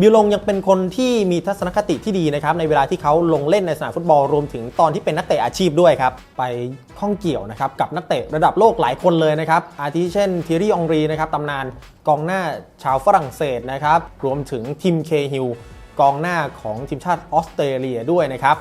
บิลลงยังเป็นคนที่มีทัศนคติที่ดีนะครับในเวลาที่เขาลงเล่นในสนามฟุตบอลรวมถึงตอนที่เป็นนักเตะอาชีพด้วยครับไปข้องเกี่ยวนะครับกับนักเตะระดับโลกหลายคนเลยนะครับอาทิเช่นทีรี่องรีนะครับตำนานกองหน้าชาวฝรั่งเศสนะครับรวมถึงทิมเคฮิลกองหน้าของทีมชาติออสเตรเลียด้วยนะครับ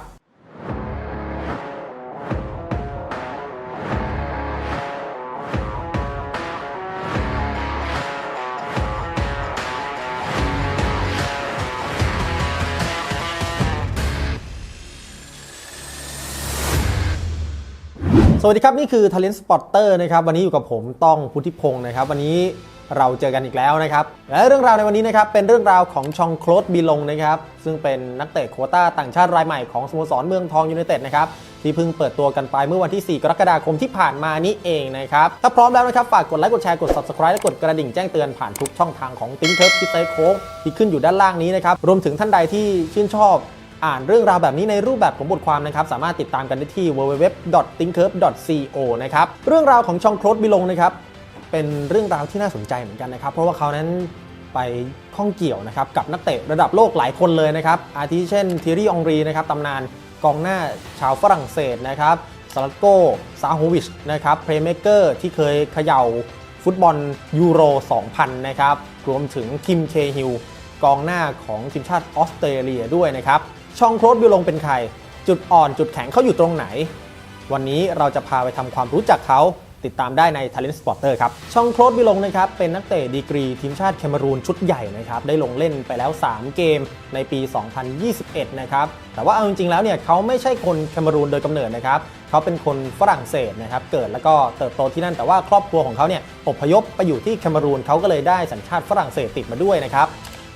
สวัสดีครับ นี่คือ Talent Spotter นะครับวันนี้อยู่กับผมต้องพุทธิพงศ์นะครับ วันนี้เราเจอกันอีกแล้วนะครับ และเรื่องราวในวันนี้นะครับ เป็นเรื่องราวของชองโคลดบีลงนะครับ ซึ่งเป็นนักเตะโควต้าต่างชาติรายใหม่ของสโมสรเมืองทองยูไนเต็ดนะครับ ที่เพิ่งเปิดตัวกันไปเมื่อวันที่ 4 กรกฎาคมที่ผ่านมานี้เองนะครับ ถ้าพร้อมแล้วนะครับ ฝากกดไลค์กดแชร์กด subscribe และกดกระดิ่งแจ้งเตือนผ่านทุกช่องทางของติ้งเทิร์ฟที่เซโค้ที่ขึ้นอยู่ด้านล่างนี้นะครับรวมถึงท่านใดที่ชื่นชอบ อ่านเรื่องราวแบบนี้ในรูปแบบของบทความนะครับ สามารถติดตามกันได้ที่ www.thinkcurve.co นะครับ เรื่องราวของชองโคลดบิลงนะครับ เป็นเรื่องราวที่น่าสนใจเหมือนกันนะครับ เพราะว่าเขานั้นไปข้องเกี่ยวนะครับกับนักเตะระดับโลกหลายคนเลยนะครับ อาทิเช่นทีรี่องรีนะครับตำนานกองหน้าชาวฝรั่งเศสนะครับสลัดโกซาโฮวิชนะครับเพลย์เมเกอร์ที่เคยเขย่าฟุตบอลยูโร 2000 นะครับ รวมถึงคิมเคฮิล กองหน้าของทีมชาติออสเตรเลียด้วยนะครับ ช่องโคลดบิลงเป็นใคร จุดอ่อนจุดแข็งเขาอยู่ตรงไหน วันนี้เราจะพาไปทำความรู้จักเขาติดตามได้ใน Talent Spotter ครับ ช่องโคลดบิลงนะครับ เป็นนักเตะดีกรีทีมชาติแคเมรูนชุดใหญ่นะครับ ได้ลงเล่นไปแล้ว 3 เกมในปี 2021 นะครับ แต่ว่าเอาจริงๆแล้วเนี่ยเขาไม่ใช่คนแคเมรูนโดยกำเนิดนะครับ เขาเป็นคนฝรั่งเศสนะครับ เกิดแล้วก็เติบโตที่นั่น แต่ว่าครอบครัวของเขาเนี่ยอพยพไปอยู่ที่แคเมรูนเขาก็เลยได้สัญชาติฝรั่งเศสติดมาด้วยนะครับ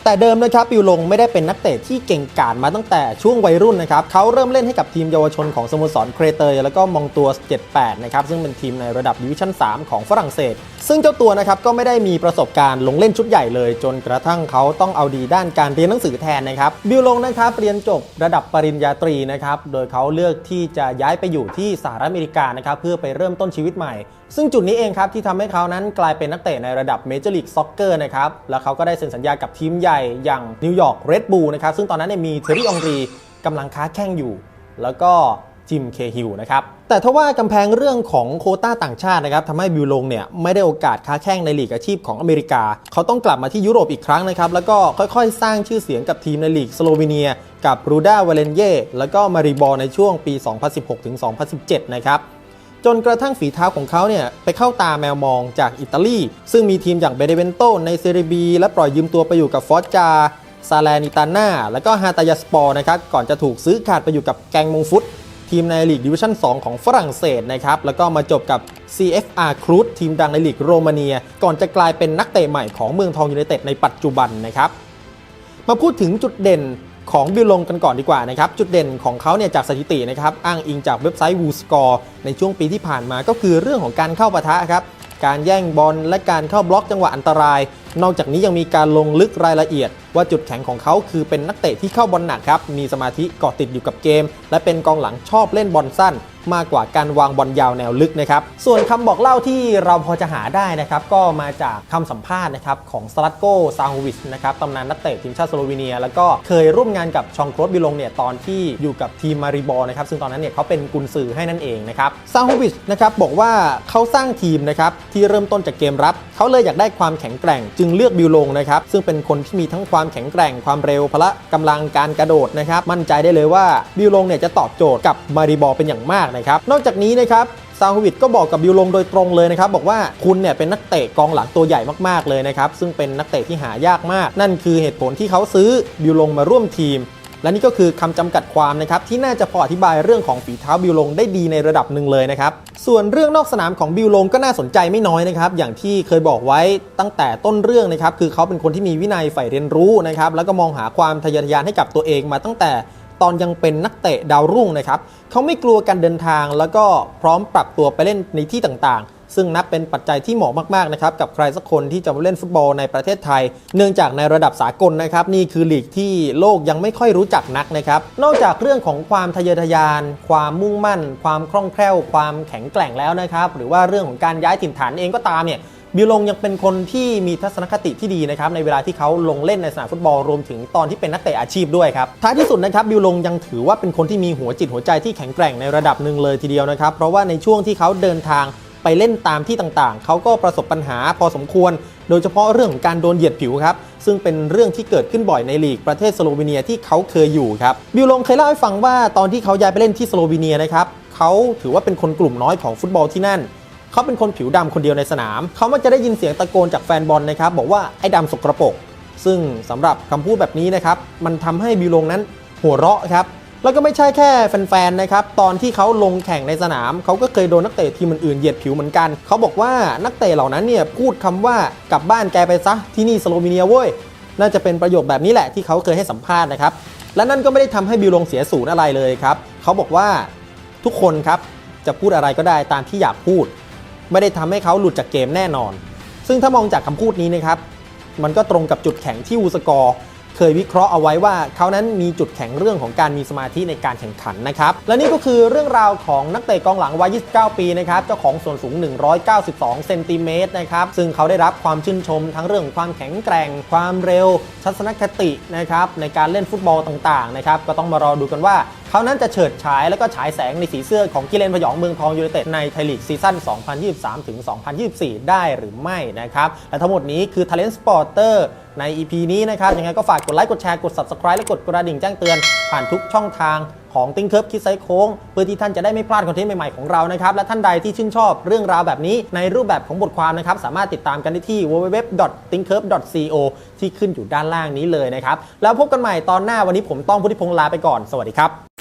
แต่เดิมนะครับปิวลงไม่ได้เป็นนักเตะที่เก่งกาจมาตั้งแต่ช่วงวัยรุ่นนะครับเขาเริ่มเล่นให้กับทีมเยาวชนของสโมสรเครเตยแล้วก็มองตัว 78 นะครับซึ่งเป็นทีมในระดับดิวิชั่น 3 ของฝรั่งเศส ซึ่งเจ้าตัวนะครับก็ไม่ได้มีประสบการณ์ลงเล่นชุดใหญ่เลย จนกระทั่งเขาต้องเอาดีด้านการเรียนหนังสือแทนนะครับบิวลงนะครับเรียนจบระดับปริญญาตรีนะครับโดยเขาเลือกที่จะย้ายไปอยู่ที่สหรัฐอเมริกานะครับเพื่อไปเริ่มต้นชีวิตใหม่ ซึ่งจุดนี้เองครับที่ทำให้เขานั้นกลายเป็นนักเตะในระดับเมเจอร์ลีกซ็อกเกอร์นะครับแล้วเขาก็ได้เซ็นสัญญากับทีมใหญ่อย่างนิวยอร์กเรดบูลนะครับซึ่งตอนนั้นเนี่ยมีเทอร์รี่องรีกำลังค้าแข่งอยู่ แล้วก็ จิมเคฮิลนะครับแต่ถ้าว่ากำแพงเรื่องของโคต้าต่างชาตินะครับทำให้บิวลงเนี่ยไม่ได้โอกาสค้าแข่งในลีกอาชีพของอเมริกา เขาต้องกลับมาที่ยุโรปอีกครั้งนะครับแล้วก็ค่อยๆ สร้างชื่อเสียงกับทีมในลีกสโลวีเนีย กับรูด้าวาเลนเย่แล้วก็มาริบอลในช่วงปี 2016-2017 นะครับจนกระทั่งฝีเท้าของเขาเนี่ยไปเข้าตาแมวมองจากอิตาลี ซึ่งมีทีมอย่างเบเดเวนโตในเซเรีบี และปล่อยยืมตัวไปอยู่กับฟอสจาซาแลนิตาน่าและก็ฮาตายาสปอร์นะครับก่อนจะถูกซื้อขาดไปอยู่กับแกงมงฟุต ทีมในลีกดิวิชั่น 2 ของฝรั่งเศสนะครับ แล้วก็มาจบกับ CFR ครูดทีมดังในลีกโรมาเนีย ก่อนจะกลายเป็นนักเตะใหม่ของเมืองทองยูไนเต็ดในปัจจุบันนะครับ มาพูดถึงจุดเด่นของบิลลงกันก่อนดีกว่านะครับ จุดเด่นของเขาเนี่ยจากสถิตินะครับ อ้างอิงจากเว็บไซต์ w o o Score ในช่วงปีที่ผ่านมาก็คือเรื่องของการเข้าปะทะครับการแย่งบอลและการเข้าบล็อกจังหวะอันตราย นอกจากนี้ยังมีการลงลึกรายละเอียด ว่าจุดแข็งของเขาคือเป็นนักเตะที่เข้าบอลหนักครับ มีสมาธิเกาะติดอยู่กับเกม และเป็นกองหลังชอบเล่นบอลสั้น มากกว่าการวางบอลยาวแนวลึกนะครับ ส่วนคำบอกเล่าที่เราพอจะหาได้นะครับก็มาจากคำสัมภาษณ์นะครับของสลัดโกซาฮูวิชนะครับตำนานนักเตะทีมชาติสโลวีเนีย แล้วก็เคยร่วมงานกับชองโครสบิลงเนี่ยตอนที่อยู่กับทีมมาริบอนะครับซึ่งตอนนั้นเนี่ยเขาเป็นกุนซือให้นั่นเองนะครับซาฮูวิชนะครับบอกว่าเขาสร้างทีมนะครับที่เริ่มต้นจากเกมรับ เขาเลยอยากได้ความแข็งแกร่ง จึงเลือกบิลลงนะครับซึ่งเป็นคนที่มีทั้งความแข็งแกร่งความเร็วพละกำลังการกระโดดนะครับมั่นใจได้เลยว่าบิลลงเนี่ยจะตอบโจทย์กับมาริบอเป็นอย่างมากนะครับนอกจากนี้นะครับซาฮวิดก็บอกกับบิลลงโดยตรงเลยนะครับ บอกว่าคุณเนี่ยเป็นนักเตะกองหลังตัวใหญ่มากๆเลยนะครับ ซึ่งเป็นนักเตะที่หายากมาก นั่นคือเหตุผลที่เขาซื้อบิลลงมาร่วมทีม และนี่ก็คือคำจำกัดความนะครับที่น่าจะพออธิบายเรื่องของฝีเท้าบิลลงได้ดีในระดับหนึ่งเลยนะครับส่วนเรื่องนอกสนามของบิลลงก็น่าสนใจไม่น้อยนะครับอย่างที่เคยบอกไว้ตั้งแต่ต้นเรื่องนะครับคือเขาเป็นคนที่มีวินัยใฝ่เรียนรู้นะครับแล้วก็มองหาความทะเยอทะยานให้กับตัวเองมาตั้งแต่ ตอนยังเป็นนักเตะดาวรุ่งนะครับเขาไม่กลัวการเดินทาง แล้วก็พร้อมปรับตัวไปเล่นในที่ต่างๆ ซึ่งนับเป็นปัจจัยที่เหมาะมากๆนะครับกับใครสักคนที่จะมาเล่นฟุตบอลในประเทศไทย เนื่องจากในระดับสากลนะครับนี่คือลีกที่โลกยังไม่ค่อยรู้จักนักนะครับนอกจากเรื่องของความทะเยอทะยาน ความมุ่งมั่น ความคล่องแคล่ว ความแข็งแกร่งแล้วนะครับหรือว่าเรื่องของการย้ายถิ่นฐานเองก็ตามเนี่ย บิวลงยังเป็นคนที่มีทัศนคติที่ดีนะครับในเวลาที่เขาลงเล่นในสนามฟุตบอลรวมถึงตอนที่เป็นนักเตะอาชีพด้วยครับท้ายที่สุดนะครับบิวลงยังถือว่าเป็นคนที่มีหัวจิตหัวใจที่แข็งแกร่งในระดับหนึ่งเลยทีเดียวนะครับเพราะว่าในช่วงที่เขาเดินทางไปเล่นตามที่ต่างๆ เขาก็ประสบปัญหาพอสมควร โดยเฉพาะเรื่องของการโดนเหยียดผิวครับ ซึ่งเป็นเรื่องที่เกิดขึ้นบ่อยในลีกประเทศสโลวีเนียที่เขาเคยอยู่ครับ บิวลงเคยเล่าให้ฟังว่าตอนที่เขาย้ายไปเล่นที่สโลวีเนียนะครับ เขาถือว่าเป็นคนกลุ่มน้อยของฟุตบอลที่นั่น เขาเป็นคนผิวดำคนเดียวในสนาม เขามักจะได้ยินเสียงตะโกนจากแฟนบอลนะครับบอกว่าไอ้ดำสกรปรกซึ่งสำหรับคำพูดแบบนี้นะครับมันทำให้บิลงนั้นหัวเราะครับแล้วก็ไม่ใช่แค่แฟนๆนะครับตอนที่เขาลงแข่งในสนาม เขาก็เคยโดนนักเตะทีมอื่นๆเหยียดผิวเหมือนกัน เขาบอกว่านักเตะเหล่านั้นเนี่ยพูดคำว่ากลับบ้านแกไปซะที่นี่สโลวีเนียเว้ยน่าจะเป็นประโยคแบบนี้แหละที่เขาเคยให้สัมภาษณ์นะครับและนั่นก็ไม่ได้ทำให้บิลงเสียศูนย์อะไรเลยครับเขาบอกว่าทุกคนครับจะพูดอะไรก็ได้ตามที่อยากพูด ไม่ได้ทำให้เขาหลุดจากเกมแน่นอน ซึ่งถ้ามองจากคำพูดนี้นะครับ มันก็ตรงกับจุดแข็งที่วูสกอร์เคยวิเคราะห์เอาไว้ว่าเขานั้นมีจุดแข็งเรื่องของการมีสมาธิในการแข่งขันนะครับ และนี่ก็คือเรื่องราวของนักเตะกองหลังวัย 29 ปีนะครับ เจ้าของส่วนสูง 192 เซนติเมตรนะครับ ซึ่งเขาได้รับความชื่นชมทั้งเรื่องของความแข็งแกร่ง ความเร็วทัศนคตินะครับในการเล่นฟุตบอลต่างๆนะครับ ก็ต้องมารอดูกันว่าเขานั้นจะเฉิดฉายแล้วก็ฉายแสงในสีเสื้อของกิเลนพยองเมืองทองยูไนเต็ดในไทยลีกซีซั่น 2023 ถึง 2024 ได้หรือไม่นะครับ และทั้งหมดนี้คือ Talent Sporter ใน EP นี้นะครับ ยังไงก็ฝากกดไลค์ กดแชร์ กด Subscribe และกดกระดิ่งแจ้งเตือน ผ่านทุกช่องทางของติ้งเคิร์ฟคิดไซโค้ง เพื่อที่ท่านจะได้ไม่พลาดคอนเทนต์ใหม่ ๆ ของเรานะครับ และท่านใดที่ชื่นชอบเรื่องราวแบบนี้ในรูปแบบของบทความนะครับ สามารถติดตามกันได้ที่ www.thinkcurve.co ที่ขึ้นอยู่ด้านล่างนี้เลยนะครับ แล้วพบกันใหม่ตอนหน้าวันนี้ผมต้องพุทธิพงษ์ลาไปก่อน สวัสดีครับ